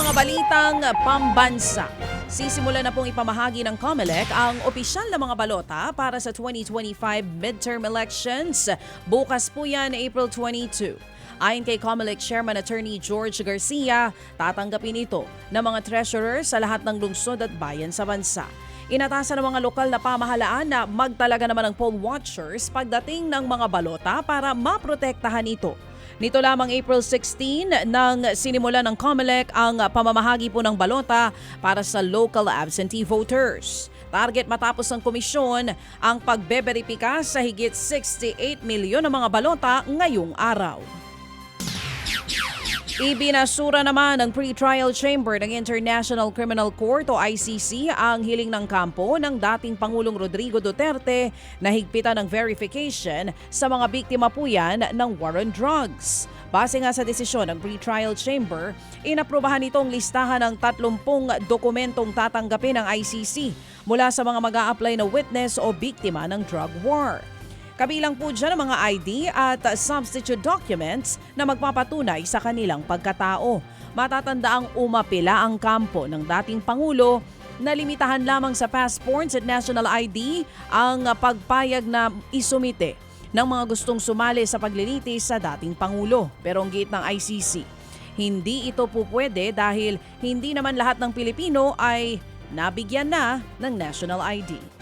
mga balitang pambansa. Sisimula na pong ipamahagi ng COMELEC ang opisyal na mga balota para sa 2025 midterm elections. Bukas po yan, April 22. Ayon kay COMELEC Chairman Attorney George Garcia, tatanggapin ito ng mga treasurer sa lahat ng lungsod at bayan sa bansa. Inatasan ng mga lokal na pamahalaan na magtalaga naman ng poll watchers pagdating ng mga balota para maprotektahan ito. Nito lamang April 16 nang sinimula ng COMELEC ang pamamahagi po ng balota para sa local absentee voters. Target matapos ng komisyon ang pagbeberipika sa higit 68 milyon ng mga balota ngayong araw. Ibinasura naman ng pre-trial chamber ng International Criminal Court o ICC ang hiling ng kampo ng dating Pangulong Rodrigo Duterte na higpitan ng verification sa mga biktima po yan ng war on drugs. Base nga sa desisyon ng pre-trial chamber, inaprubahan itong listahan ng 30 dokumentong tatanggapin ng ICC mula sa mga mag apply na witness o biktima ng drug war. Kabilang po dyan ang mga ID at substitute documents na magpapatunay sa kanilang pagkatao. Matatanda ang umapila ang kampo ng dating Pangulo na limitahan lamang sa passports at national ID ang pagpayag na isumite ng mga gustong sumali sa paglilitis sa dating Pangulo. Pero ang gate ng ICC, hindi ito po pwede dahil hindi naman lahat ng Pilipino ay nabigyan na ng national ID.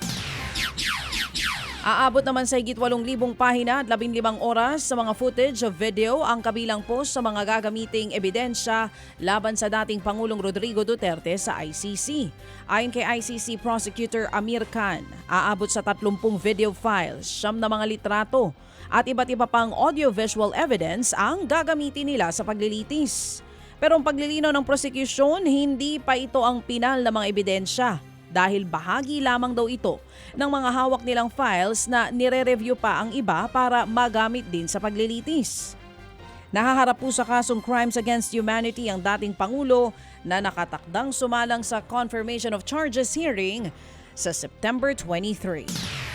Aabot naman sa higit 8,000 pahina at 15 oras sa mga footage of video ang kabilang post sa mga gagamiting ebidensya laban sa dating Pangulong Rodrigo Duterte sa ICC. Ayon kay ICC Prosecutor Amir Khan, aabot sa 30 video files, siyam na mga litrato at iba't iba pang audio-visual evidence ang gagamitin nila sa paglilitis. Pero ang paglilinaw ng prosecution, hindi pa ito ang pinal na mga ebidensya dahil bahagi lamang daw ito ng mga hawak nilang files na nire-review pa ang iba para magamit din sa paglilitis. Nahaharap po sa kasong Crimes Against Humanity ang dating Pangulo na nakatakdang sumalang sa Confirmation of Charges hearing sa September 23.